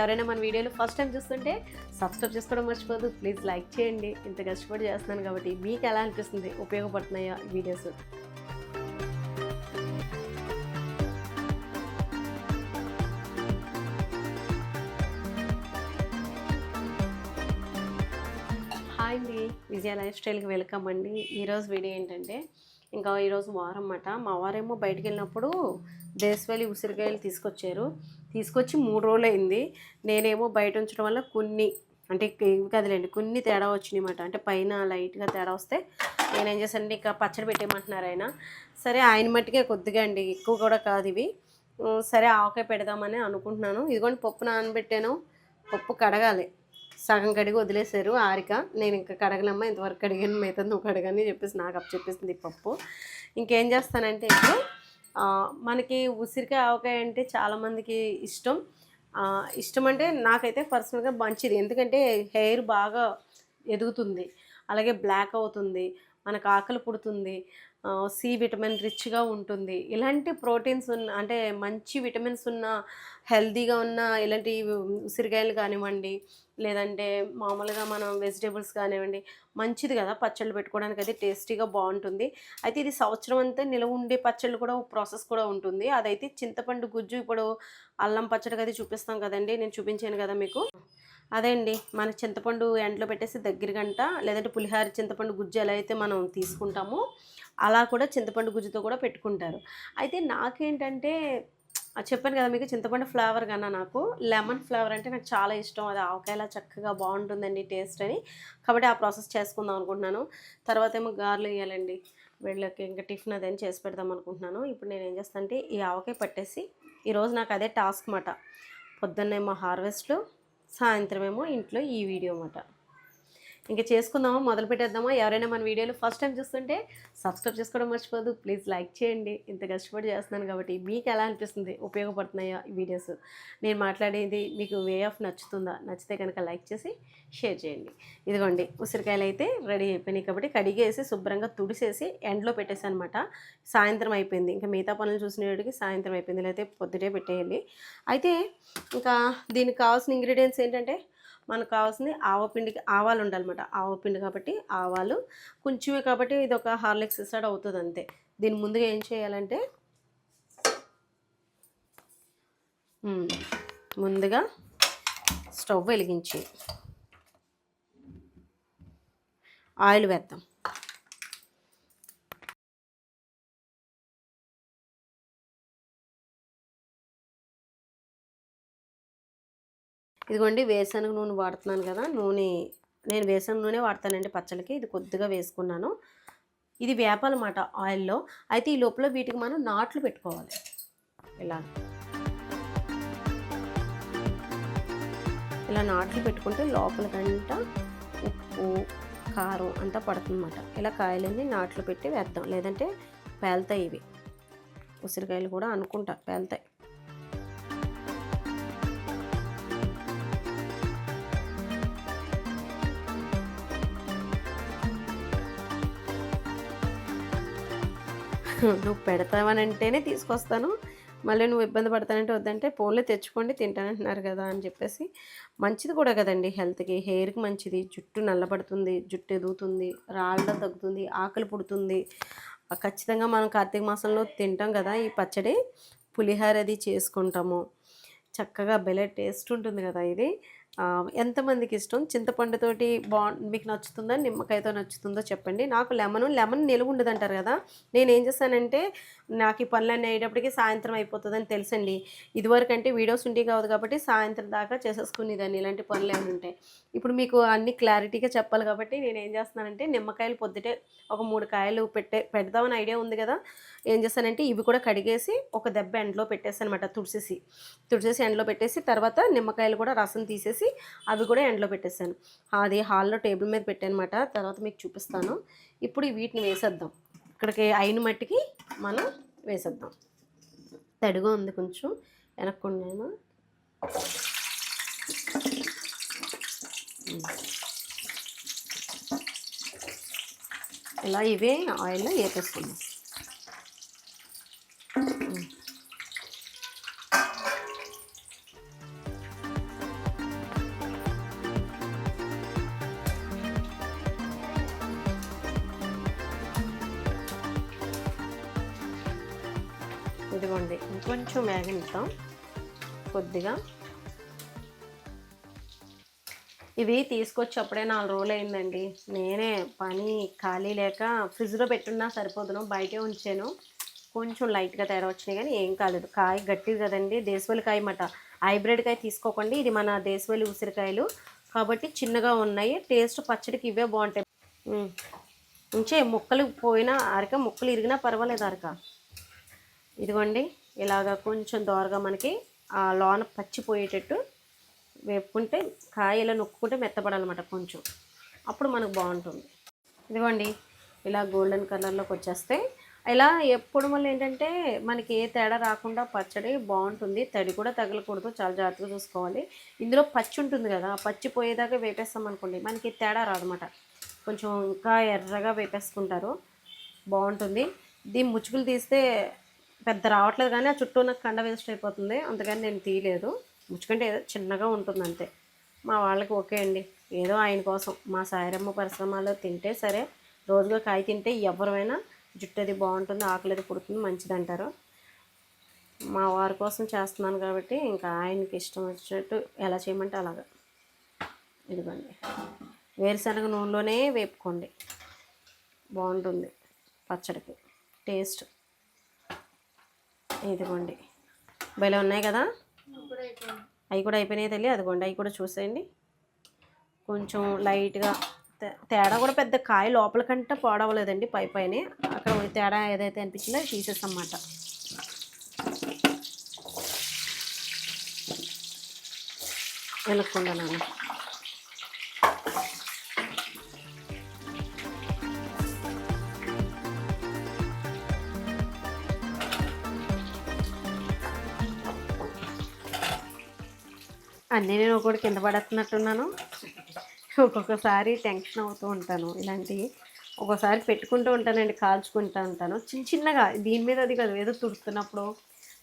ఎవరైనా మన వీడియోలు ఫస్ట్ టైం చూస్తుంటే సబ్స్క్రైబ్ చేసుకోవడం మర్చిపోదు ప్లీజ్ లైక్ చేయండి. ఇంత కష్టపడి చేస్తున్నాను కాబట్టి మీకు ఎలా అనిపిస్తుంది? ఉపయోగపడుతున్నాయా వీడియోస్ హాయ్ అండి. విజయ లైఫ్ స్టైల్కి వెల్కమ్ అండి. ఈరోజు వీడియో ఏంటంటే ఇంకా ఈరోజు వారం అన్నమాట మా వారేమో బయటికి వెళ్ళినప్పుడు దేశవాళీ ఉసిరికాయలు తీసుకొచ్చారు. తీసుకొచ్చి మూడు రోజులు అయింది నేనేమో బయట ఉంచడం వల్ల కొన్ని అంటే ఇవి కదలేండి కొన్ని తేడా వచ్చినాయి అన్నమాట అంటే పైన లైట్గా తేడా వస్తే నేనేం చేశానంటే ఇంకా పచ్చడి పెట్టేయమంటున్నారు ఆయన. సరే ఆయన మట్టుకే కొద్దిగా అండి ఎక్కువ కూడా కాదు ఇవి. సరే ఆవకాయ పెడదామని అనుకుంటున్నాను. ఇదిగోండి పప్పు నానబెట్టాను. పప్పు కడగాలి. సగం కడిగి వదిలేశారు ఆరిక. నేను ఇంకా కడగలమ్మా ఇంతవరకు కడిగాను మిగతా నువ్వు కడగని చెప్పేసి నాకు అప్పు చెప్పేసింది పప్పు. ఇంకేం చేస్తానంటే ఇప్పుడు మనకి ఉసిరికాయ ఆవకాయ అంటే చాలామందికి ఇష్టం. ఇష్టం అంటే నాకైతే పర్సనల్గా మంచిది. ఎందుకంటే హెయిర్ బాగా ఎదుగుతుంది. అలాగే బ్లాక్ అవుతుంది మనకు ఆకలి పుడుతుంది సి విటమిన్ రిచ్గా ఉంటుంది. ఇలాంటి ప్రోటీన్స్ ఉన్న అంటే మంచి విటమిన్స్ ఉన్న హెల్తీగా ఉన్న ఇలాంటి ఉసిరికాయలు కానివ్వండి లేదంటే మామూలుగా మనం వెజిటేబుల్స్ కానివ్వండి మంచిది కదా పచ్చళ్ళు పెట్టుకోవడానికి అది టేస్టీగా బాగుంటుంది. అయితే ఇది సంవత్సరం అంతా నిలవ ఉండే పచ్చళ్ళు కూడా ప్రాసెస్ కూడా ఉంటుంది. అదైతే చింతపండు గుజ్జు ఇప్పుడు అల్లం పచ్చడి అయితే చూపిస్తాం కదండి నేను చూపించాను కదా మీకు. అదే అండి మన చింతపండు ఎండలో పెట్టేసి దగ్గర గంట లేదంటే పులిహార చింతపండు గుజ్జు ఎలా అయితే మనం తీసుకుంటామో అలా కూడా చింతపండు గుజ్జుతో కూడా పెట్టుకుంటారు. అయితే నాకేంటంటే చెప్పాను కదా మీకు చింతపండు ఫ్లేవర్ కన్నా నాకు. లెమన్ ఫ్లేవర్ అంటే నాకు చాలా ఇష్టం. అది ఆవకాయలా చక్కగా బాగుంటుందండి టేస్ట్ అని. కాబట్టి ఆ ప్రాసెస్ చేసుకుందాం అనుకుంటున్నాను. తర్వాత ఏమో గార్లు వేయాలండి. వీళ్ళకి ఇంకా టిఫిన్ అదేం చేసి పెడదాం అనుకుంటున్నాను. ఇప్పుడు నేను ఏం చేస్తాను అంటే ఈ ఆవకాయ పట్టేసి ఈరోజు నాకు అదే టాస్క్ మాట. పొద్దున్నేమో హార్వెస్ట్లు సాయంత్రం ఏమో ఇంట్లో ఈ వీడియో మాట. ఇంకా చేసుకుందామా? మొదలు పెట్టేద్దామా? ఎవరైనా మన వీడియోలు ఫస్ట్ టైం చూస్తుంటే సబ్స్క్రైబ్ చేసుకోవడం మర్చిపోదు. ప్లీజ్ లైక్ చేయండి. ఇంత కష్టపడి చేస్తున్నాను కాబట్టి మీకు ఎలా అనిపిస్తుంది? ఉపయోగపడుతున్నాయా ఈ వీడియోస్ నేను మాట్లాడేది మీకు వే ఆఫ్ నచ్చుతుందా? నచ్చితే కనుక లైక్ చేసి షేర్ చేయండి. ఇదిగోండి ఉసిరికాయలు అయితే రెడీ అయిపోయినాయి కాబట్టి కడిగేసి శుభ్రంగా తుడిసేసి ఎండలో పెట్టేసి అనమాట సాయంత్రం అయిపోయింది. ఇంకా మిగతా పనులు చూసినటికి సాయంత్రం అయిపోయింది. లేకపోతే పొద్దుటే పెట్టేయాలి. అయితే ఇంకా దీనికి కావాల్సిన ఇంగ్రీడియంట్స్ ఏంటంటే మనకు కావాల్సింది ఆవపిండికి ఆవాలు ఉండాలన్నమాట. ఆవపిండి కాబట్టి ఆవాలు. కొంచెమే కాబట్టి ఇది ఒక హార్లిక్స్ ఇస్తాడు అవుతుంది అంతే. దీని ముందుగా ఏం చేయాలంటే ముందుగా స్టవ్ వెలిగించి ఆయిల్ వేద్దాం. ఇదిగోండి వేరుశనగ నూనె వాడుతున్నాను కదా నూనె నేను వేసన నూనె వాడతానండి పచ్చళ్ళకి ఇది కొద్దిగా వేసుకున్నాను. ఇది వేపాలన్నమాట ఆయిల్లో. అయితే ఈ లోపల వీటికి మనం నాట్లు పెట్టుకోవాలి. ఇలా. ఇలా నాట్లు పెట్టుకుంటే లోపలకంట ఉప్పు కారం అంతా పడుతుందన్నమాట. ఇలా కాయలన్నీ నాట్లు పెట్టి వేద్దాం. లేదంటే పేలుతాయి ఇవి. ఉసిరికాయలు కూడా అనుకుంటా పేలుతాయి. నువ్వు పెడతావనంటేనే తీసుకొస్తాను. మళ్ళీ నువ్వు ఇబ్బంది పడతానంటే వద్దంటే ఫోన్లో తెచ్చుకోండి తింటానంటున్నారు కదా అని చెప్పేసి. మంచిది కూడా కదండి హెల్త్కి. హెయిర్కి మంచిది. జుట్టు నల్లబడుతుంది జుట్టు ఎదుగుతుంది రాళ్ళ తగ్గుతుంది ఆకలి పుడుతుంది. ఖచ్చితంగా మనం కార్తీక మాసంలో తింటాం కదా ఈ పచ్చడి. పులిహార అది చేసుకుంటాము. చక్కగా బెలే టేస్ట్ ఉంటుంది కదా ఇది. ఎంతమందికి ఇష్టం? చింతపండుతోటి బా మీకు నచ్చుతుందా? నిమ్మకాయతో నచ్చుతుందో? చెప్పండి. నాకు లెమన్ లెమన్ నిలువ ఉండదు అంటారు కదా. నేను ఏం చేస్తానంటే నాకు ఈ పనులన్నీ అయ్యేటప్పటికి సాయంత్రం అయిపోతుందని తెలుసండి. ఇదివరకు అంటే వీడియోస్ ఉండేవి కాదు కాబట్టి సాయంత్రం దాకా చేసేసుకునేదాన్ని. ఇలాంటి పనులు ఏమి ఉంటాయి ఇప్పుడు మీకు అన్ని క్లారిటీగా చెప్పాలి కాబట్టి నేను ఏం చేస్తున్నానంటే నిమ్మకాయలు పొద్దుటే ఒక మూడు కాయలు పెట్టే పెడదామని ఐడియా ఉంది కదా. ఏం చేస్తానంటే ఇవి కూడా కడిగేసి ఒక దెబ్బ ఎండలో పెట్టేసి అనమాట తుడిసేసి ఎండలో పెట్టేసి తర్వాత నిమ్మకాయలు కూడా రసం తీసేసి అవి కూడా ఎండలో పెట్టేశాను. అది హాల్లో టేబుల్ మీద పెట్టానమాట. తర్వాత మీకు చూపిస్తాను. ఇప్పుడు వీటిని వేసేద్దాం. ఇక్కడికి అయిన మట్టికి మనం వేసేద్దాం. తడిగా ఉంది కొంచెం. వెనక్కుండేమో. ఇలా ఇవే ఆయిల్లో వేపేసుకుందాం ఇదిగోండి ఇంకొంచెం వేగనిద్దాం కొద్దిగా. ఇవి తీసుకొచ్చి అప్పుడే నాలుగు రోజులు అయిందండి. నేనే పని ఖాళీ లేక ఫ్రిడ్జ్లో పెట్టున్నా సరిపోదును బయటే ఉంచాను. కొంచెం లైట్గా తయారవచ్చినాయి కానీ ఏం కాలేదు. కాయ గట్టిది కదండి దేశవాళి కాయ మాట హైబ్రిడ్ కాయ తీసుకోకండి ఇది మన దేశవాళి ఉసిరికాయలు. కాబట్టి చిన్నగా ఉన్నాయి టేస్ట్ పచ్చడికి ఇవే బాగుంటాయి. ఉంచే ముక్కలు పోయినా అరక ముక్కలు ఇరిగినా పర్వాలేదు అరక. ఇదిగోండి ఇలాగ కొంచెం దోరగా మనకి ఆ లోన పచ్చిపోయేటట్టు వేపుకుంటే కాయ ఇలా నొక్కుంటే మెత్తపడాలన్నమాట కొంచెం. అప్పుడు మనకు బాగుంటుంది. ఇదిగోండి ఇలా గోల్డెన్ కలర్లోకి వచ్చేస్తే ఇలా ఎప్పుడు మళ్ళీ ఏంటంటే మనకి ఏ తేడా రాకుండా పచ్చడి బాగుంటుంది. తడి కూడా తగలకూడదు చాలా జాగ్రత్తగా చూసుకోవాలి. ఇందులో పచ్చి ఉంటుంది కదా ఆ పచ్చి పోయేదాకా వేపేస్తాం అనుకోండి మనకి తేడా రాదన్నమాట. కొంచెం ఇంకా ఎర్రగా వేపేసుకుంటారు. బాగుంటుంది. దీని ముచ్చుకులు తీస్తే పెద్ద రావట్లేదు కానీ ఆ చుట్టూ నాకు కండ వేస్ట్ అయిపోతుంది. అందుకని నేను తీయలేదు. ముచ్చుకంటే ఏదో చిన్నగా ఉంటుంది అంతే. మా వాళ్ళకి ఓకే అండి. ఏదో ఆయన కోసం. మా సాయరమ్మ పరిశ్రమలో తింటే సరే రోజుగా కాయ తింటే ఎవరైనా జుట్టు అది బాగుంటుంది ఆకలి అది పుడుతుంది మంచిది అంటారు. మా వారి కోసం చేస్తున్నాను కాబట్టి ఇంకా ఆయనకి ఇష్టం వచ్చినట్టు ఎలా చేయమంటే అలాగా. ఇదిగోండి. వేరుశనగ నూనెలోనే వేపుకోండి. బాగుంటుంది పచ్చడికి. టేస్ట్. ఇదిగోండి. భలే ఉన్నాయి కదా? అవి కూడా అయిపోయినాయి తల్లి. అదిగోండి అవి కూడా చూసేయండి. కొంచెం లైట్గా తే- తేడా కూడా పెద్ద కాయ లోపల కంటే పాడవలేదండి పై పైన. అక్కడ తేడా ఏదైతే అనిపించిందో అది తీసేసన్నమాట. వెనక్కుండా అన్నీ నేను ఒకటి కింద పడేస్తున్నట్టున్నాను. ఒక్కొక్కసారి టెన్షన్ అవుతూ ఉంటాను. ఇలాంటివి ఒక్కోసారి పెట్టుకుంటూ ఉంటానండి కాల్చుకుంటూ ఉంటాను. చిన్న చిన్నగా దీని మీద అది కాదు ఏదో తుడుతున్నప్పుడు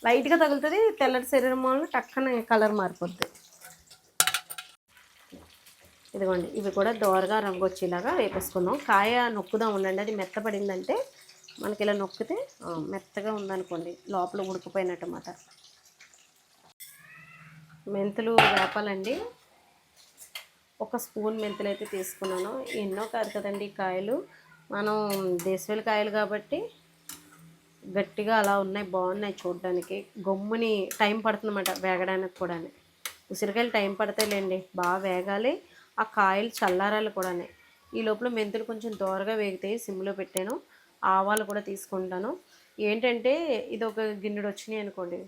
లైట్గా తగులుతుంది తెల్లటి శరీరం వల్ల టక్కన కలర్ మారిపోద్ది. ఇదిగోండి ఇవి కూడా దోరగా రంగు వచ్చేలాగా వేపేసుకుందాం. కాయ నొక్కుదాం ఉండండి. అది మెత్తపడిందంటే మనకి ఇలా నొక్కితే మెత్తగా ఉందనుకోండి లోపల ఉడికిపోయినట్టు అన్నమాట. మెంతులు వేపాలండి. ఒక స్పూన్ మెంతులు అయితే తీసుకున్నాను. ఎన్నో కాదు కదండి కాయలు. మనం దేశవేలి కాయలు కాబట్టి గట్టిగా అలా ఉన్నాయి బాగున్నాయి చూడడానికి. గమ్ముని టైం పడుతుందన్నమాట వేగడానికి కూడా ఉసిరికాయలు టైం పడతాయిలేండి బాగా వేగాలి. ఆ కాయలు చల్లారాలు కూడా ఈ లోపల మెంతులు కొంచెం దోరగా వేగితే సిమ్లో పెట్టాను. ఆవాలు కూడా తీసుకుంటాను. ఏంటంటే ఇది ఒక గిన్నెడు వచ్చినాయి అనుకోండి.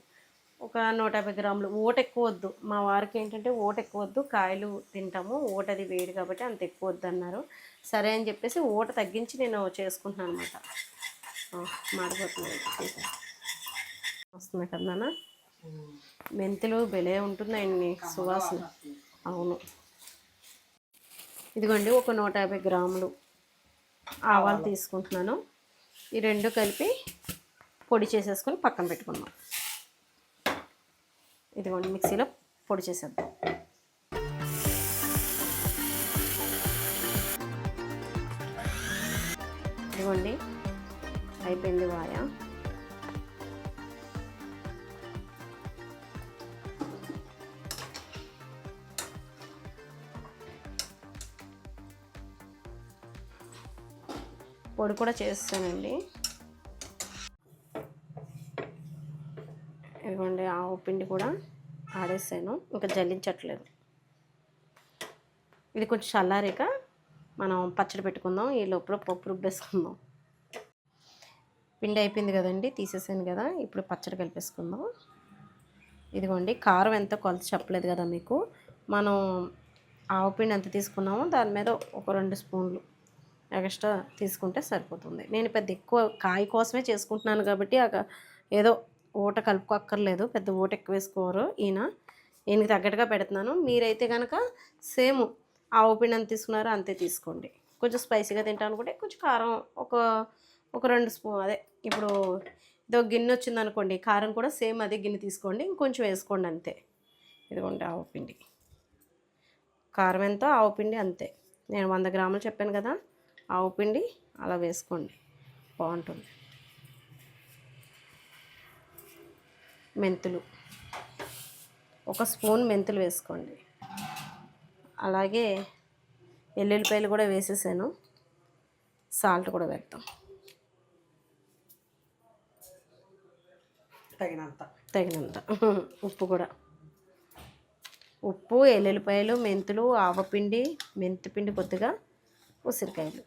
ఒక నూట యాభై గ్రాములు. ఓట ఎక్కువ వద్దు. మా వారికి ఏంటంటే ఓట ఎక్కువ వద్దు. కాయలు తింటాము. ఓట అది వేడి కాబట్టి అంత ఎక్కువ వద్దు అన్నారు. సరే అని చెప్పేసి ఓట తగ్గించి నేను చేసుకుంటున్నాను అనమాట మాడిపోతున్నాను వస్తుంది కదా నాన్న? మెంతులు బెలే ఉంటుందండి సువాసన. అవును. ఇదిగోండి ఒక నూట యాభై గ్రాములు ఆవాలు తీసుకుంటున్నాను. ఈ రెండు కలిపి పొడి చేసేసుకొని పక్కన పెట్టుకున్నాను ఇదిగోండి మిక్సీలో పొడి చేసేద్దాం. ఇదిగోండి అయిపోయింది వాయ. పొడి కూడా చేస్తానండి ఇదిగోండి ఆవు పిండి కూడా ఆడేసాను. ఇంకా జల్లించట్లేదు. ఇది కొంచెం చల్లారాక మనం పచ్చడి పెట్టుకుందాం. ఈ లోపల పప్పు రుబ్బేసుకుందాం. పిండి అయిపోయింది కదండి తీసేసాను కదా ఇప్పుడు పచ్చడి కలిపేసుకుందాం. ఇదిగోండి కారం ఎంత కొలత చెప్పలేదు కదా మీకు. మనం ఆవు పిండి ఎంత తీసుకున్నామో దాని మీద ఒక రెండు స్పూన్లు ఎక్స్ట్రా తీసుకుంటే సరిపోతుంది. నేను పెద్ద ఎక్కువ కాయ కోసమే చేసుకుంటున్నాను కాబట్టి ఏదో ఊట కలుపుకోక్కర్లేదు పెద్ద ఊట ఎక్కువ వేసుకోరు ఈయన. ఈయనకి తగ్గట్టుగా పెడుతున్నాను. మీరైతే కనుక సేమ్ ఆవు పిండి ఎంత తీసుకున్నారో అంతే తీసుకోండి. కొంచెం స్పైసీగా తింటాను అనుకుంటే కొంచెం కారం ఒక ఒక రెండు స్పూన్ అదే ఇప్పుడు ఇదో గిన్నె వచ్చింది అనుకోండి కారం కూడా సేమ్ అదే గిన్నె తీసుకోండి ఇంకొంచెం వేసుకోండి అంతే. ఇదిగోండి ఆవు పిండి. కారం ఎంతో ఆవు పిండి అంతే. నేను వంద గ్రాములు చెప్పాను కదా ఆవు పిండి అలా వేసుకోండి. బాగుంటుంది. మెంతులు. ఒక స్పూన్ మెంతులు వేసుకోండి. అలాగే ఎల్లుల్లిపాయలు కూడా వేసేసాను. సాల్ట్ కూడా వేద్దాం. తగినంత. తగినంత. ఉప్పు కూడా. ఉప్పు ఎల్లుల్లిపాయలు మెంతులు ఆవపిండి మెంతిపిండి కొద్దిగా ఉసిరికాయలు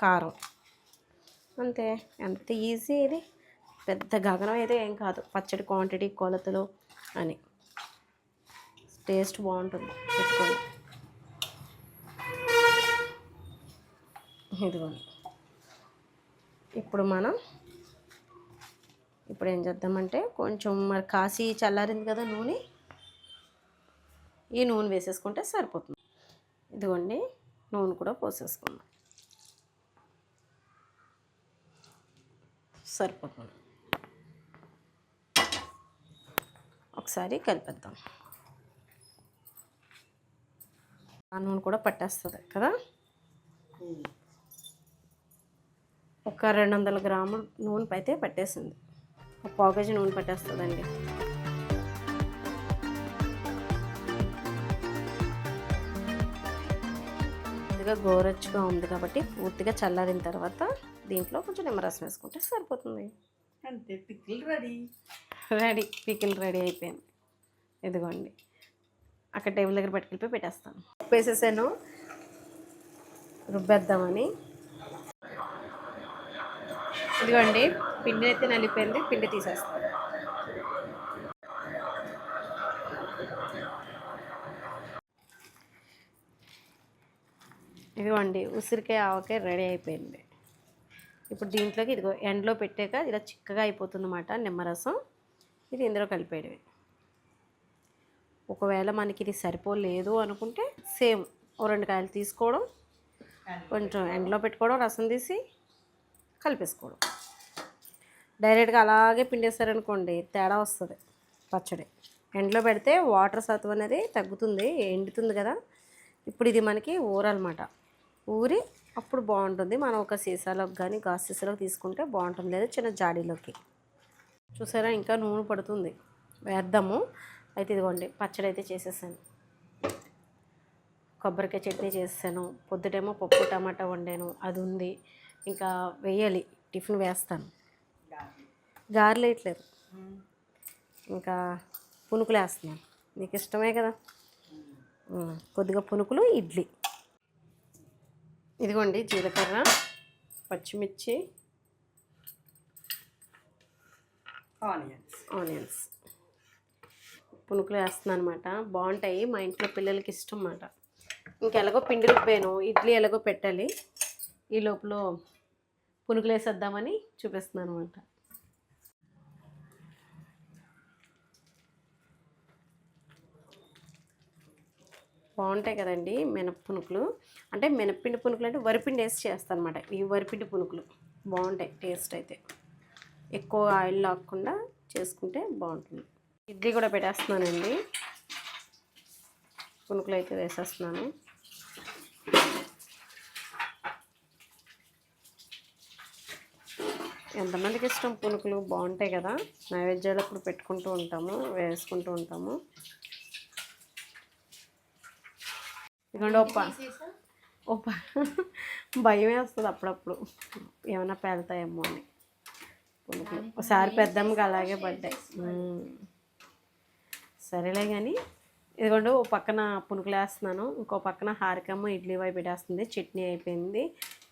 కారం. అంతే. ఎంత ఈజీ ఇది. పెద్ద గగనం అయితే ఏం కాదు. పచ్చడి క్వాంటిటీ కొలతలు అని. టేస్ట్ బాగుంటుంది. పెట్టుకొని ఇదిగోండి. ఇప్పుడు మనం ఇప్పుడు ఏం చేద్దామంటే కొంచెం మరి కాసి చల్లారింది కదా నూనె. ఈ నూనె వేసేసుకుంటే సరిపోతుంది. ఇదిగోండి నూనె కూడా పోసేసుకుందాం. సరిపోతుంది. ఒకసారి కలిపేద్దాం. ఆ నూనె కూడా పట్టేస్తుంది కదా? ఒక రెండు వందల గ్రాములు నూనె అయితే పట్టేసింది. ఒక పావు కేజీ నూనె పట్టేస్తుందండి. కొద్దిగా గోరచ్చుగా ఉంది కాబట్టి పూర్తిగా చల్లారిన తర్వాత దీంట్లో కొంచెం నిమ్మరసం వేసుకుంటే సరిపోతుంది. అంతే pickle ready. Ready pickle ready అయిపోయింది. ఇదిగోండి. అక్కడ టేబుల్ దగ్గర పట్టుకెళ్ళిపోయి పెట్టేస్తాను. వేసేసాను రుబ్బేద్దామని. ఇదిగోండి పిండి అయితే నలిపోయింది పిండి తీసేస్తాను. ఇదిగోండి ఉసిరికాయ ఆవకాయ రెడీ అయిపోయింది. ఇప్పుడు దీంట్లోకి ఇదిగో ఎండలో పెట్టాక ఇలా చిక్కగా అయిపోతుందన్నమాట నిమ్మరసం. ఇది ఇందులో కలిపేయడమే. ఒకవేళ మనకి ఇది సరిపోలేదు అనుకుంటే సేమ్ ఓ రెండు కాయలు తీసుకోవడం కొంచెం ఎండలో పెట్టుకోవడం రసం తీసి కలిపేసుకోవడం. డైరెక్ట్గా అలాగే పిండేస్తారనుకోండి తేడా వస్తుంది పచ్చడి. ఎండలో పెడితే వాటర్ శాతం అనేది తగ్గుతుంది ఎండుతుంది కదా. ఇప్పుడు ఇది మనకి ఊరనమాట ఊరి అప్పుడు బాగుంటుంది. మనం ఒక సీసాలోకి కానీ గాజు సీసాలోకి తీసుకుంటే బాగుంటుంది. లేదా చిన్న జాడీలోకి. చూసారా? ఇంకా నూనె పడుతుంది. వేద్దాము. అయితే ఇదిగోండి పచ్చడి అయితే చేసేసాను. కొబ్బరికాయ చట్నీ చేసాను పొద్దుటేమో పప్పు టమాటా వండాను. అది ఉంది. ఇంకా వేయాలి. టిఫిన్ వేస్తాను. గారెలేయట్లేదు. ఇంకా పునుకులు వేస్తున్నాను. నీకు ఇష్టమే కదా? కొద్దిగా పునుకులు ఇడ్లీ. ఇదిగోండి జీలకర్ర పచ్చిమిర్చి ఆనియన్స్. ఆనియన్స్. పునుకులు వేస్తున్నాను అనమాట బాగుంటాయి. మా ఇంట్లో పిల్లలకి ఇష్టం అన్నమాట ఇంకెలాగో పిండి రుబ్బాను ఇడ్లీ ఎలాగో పెట్టాలి. ఈ లోపల పునుకులు వేసేద్దామని చూపిస్తున్నాను అనమాట బాగుంటాయి కదండి మినప పునుకులు అంటే మినప్పిండి పునుకులు అంటే వరిపిండి వేసి చేస్తాను అనమాట ఈ వరిపిండి పునుకులు. బాగుంటాయి. టేస్ట్ అయితే. ఎక్కువ ఆయిల్ లాక్కుండా చేసుకుంటే బాగుంటుంది. ఇడ్లీ కూడా పెట్టేస్తున్నానండి. పునుకులు అయితే వేసేస్తున్నాను. ఎంతమందికి ఇష్టం పునుకులు? బాగుంటాయి కదా. నైవేద్యాలు అప్పుడు పెట్టుకుంటూ ఉంటాము వేసుకుంటూ ఉంటాము. ఇదిగోండి ఒప్ప ఒప్ప భయం వేస్తుంది అప్పుడప్పుడు. ఏమైనా పేలుతాయేమో అని. ఒకసారి పెద్దమ్మకి అలాగే పడ్డాయి. సరేలే కానీ ఇదిగోండి ఓ పక్కన పునుకులు వేస్తున్నాను. ఇంకో పక్కన హారికమ్మ ఇడ్లీ వైపు పెట్టేస్తుంది. చట్నీ అయిపోయింది.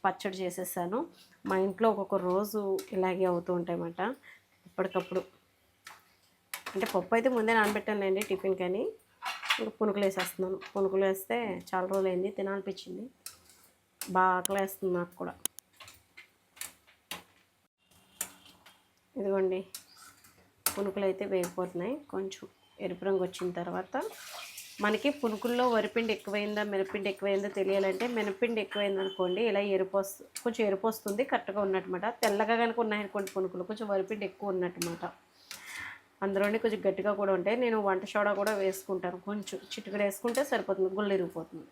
పచ్చడి చేసేసాను. మా ఇంట్లో ఒక్కొక్క రోజు ఇలాగే అవుతూ ఉంటాయన్నమాట. ఎప్పటికప్పుడు. అంటే పప్పు అయితే ముందే నానబెట్టానులేండి టిఫిన్ కానీ. ఇంకా పునుకులు వేసేస్తున్నాను. పునుకులు వేస్తే చాలా రోజులు అయింది తినాలనిపించింది. బాగా ఆకలి వేస్తుంది నాకు కూడా. ఇదిగోండి. పునుకులు అయితే వేగిపోతున్నాయి. కొంచెం ఎరుపు రంగు వచ్చిన తర్వాత మనకి పునుకుల్లో వరిపిండి ఎక్కువైందా మినపిండి ఎక్కువైందో తెలియాలంటే మినపిండి ఎక్కువైంది అనుకోండి ఇలా ఎరుపు వస్తు కొంచెం ఎరుపు వస్తుంది కరెక్ట్గా ఉన్నట్టుమాట. తెల్లగా కనుక ఉన్నాయనుకోండి పునుకులు కొంచెం వరిపిండి ఎక్కువ ఉన్నట్టుమాట. అందులోనే కొంచెం గట్టిగా కూడా ఉంటాయి. నేను వంట సోడా కూడా వేసుకుంటాను. కొంచెం చిటికడ వేసుకుంటే సరిపోతుంది గుళ్ళు ఇరిగిపోతుంది.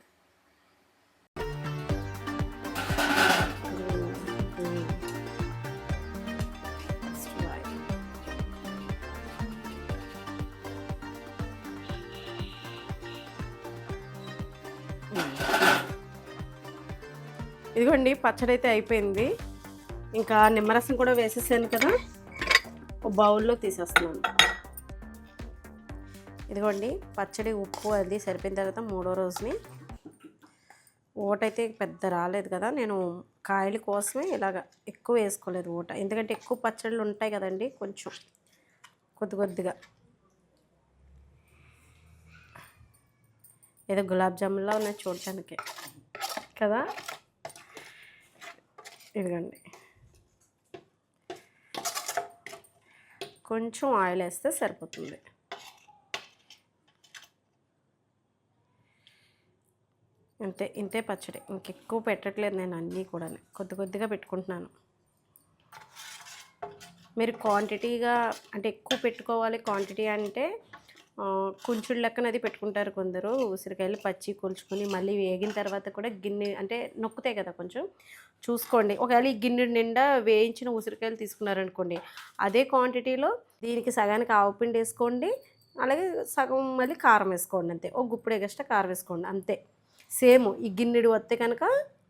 ఇదిగోండి పచ్చడి అయితే అయిపోయింది. ఇంకా నిమ్మరసం కూడా వేసేసాను కదా ఒక బౌల్లో తీసేస్తున్నాను. ఇదిగోండి పచ్చడి ఉప్పు అది సరిపోయిన తర్వాత మూడో రోజుని. ఓటైతే పెద్ద రాలేదు కదా నేను కాయల కోసమే ఇలాగ ఎక్కువ వేసుకోలేదు ఊట ఎందుకంటే ఎక్కువ పచ్చళ్ళు ఉంటాయి కదండి కొంచెం కొద్ది కొద్దిగా. ఏదో గులాబ్ జామున్లా ఉన్నాయి చూడటానికి కదా? ఇదిగండి. కొంచెం ఆయిల్ వేస్తే సరిపోతుంది. అంతే ఇంతే పచ్చడి. ఇంకెక్కువ పెట్టట్లేదు నేను అన్నీ కూడా కొద్ది కొద్దిగా పెట్టుకుంటున్నాను. మీరు క్వాంటిటీగా అంటే ఎక్కువ పెట్టుకోవాలి క్వాంటిటీ అంటే కుంచుడు లెక్కన అది పెట్టుకుంటారు కొందరు. ఉసిరికాయలు పచ్చి కొలుచుకొని మళ్ళీ వేగిన తర్వాత కూడా గిన్నె అంటే నొక్కుతాయి కదా కొంచెం. చూసుకోండి. ఒకవేళ ఈ గిన్నె నిండా వేయించిన ఉసిరికాయలు తీసుకున్నారనుకోండి అదే క్వాంటిటీలో దీనికి సగానికి ఆవు పిండి వేసుకోండి అలాగే సగం మళ్ళీ కారం వేసుకోండి అంతే. ఒక గుప్పుడు ఎగస్ట్రా కారం వేసుకోండి అంతే. సేమ్ ఈ గిన్నెడు వస్తే కనుక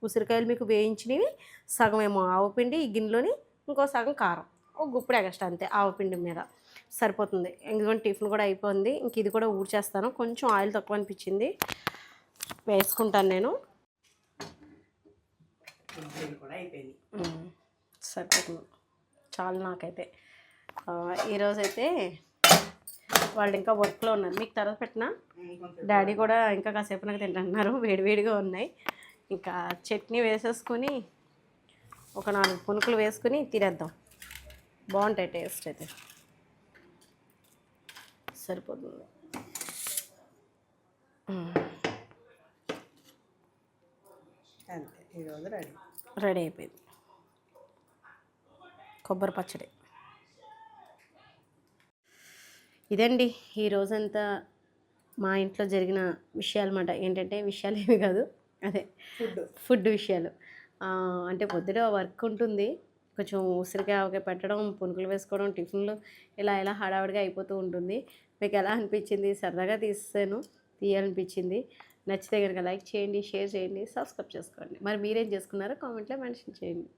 ఉసిరికాయలు మీకు వేయించినవి సగం ఏమో ఆవు పిండి ఈ గిన్నెలోని ఇంకో సగం కారం. ఒక గుప్పుడు ఎగస్ట్రా అంతే ఆవు పిండి మీద. సరిపోతుంది. ఎందుకంటే టిఫిన్ కూడా అయిపోయింది. ఇంక ఇది కూడా ఊడ్చేస్తాను. కొంచెం ఆయిల్ తక్కువ అనిపించింది. వేసుకుంటాను నేను. సరిపోతుంది. చాలు నాకైతే. ఈరోజైతే వాళ్ళు ఇంకా వర్క్లో ఉన్నారు. మీకు తర్వాత పెట్టినా? డాడీ కూడా ఇంకా కాసేపు నాకు తింటున్నారు. వేడివేడిగా ఉన్నాయి. ఇంకా చట్నీ వేసేసుకొని ఒక నాలుగు పునుకులు వేసుకుని తినేద్దాం. బాగుంటాయి టేస్ట్ అయితే. సరిపోతుంది. అంతే ఈరోజు రెడీ. రెడీ అయిపోయింది. కొబ్బరి పచ్చడి. ఇదండి ఈ రోజంతా మా ఇంట్లో జరిగిన విషయాలు అన్నమాట ఏంటంటే విషయాలు ఏమి కాదు. అదే ఫుడ్. ఫుడ్ విషయాలు. అంటే పొద్దున వర్క్ ఉంటుంది. కొంచెం ఉసిరికాయ పెట్టడం పునుకులు వేసుకోవడం టిఫిన్లు ఇలా ఇలా హడావిడిగా అయిపోతూ ఉంటుంది. మీకు ఎలా అనిపించింది? సరదాగా తీసాను. తీయాలనిపించింది. నచ్చితే కనుక లైక్ చేయండి షేర్ చేయండి సబ్స్క్రైబ్ చేసుకోండి. మరి మీరేం చేసుకున్నారో కామెంట్లో మెన్షన్ చేయండి.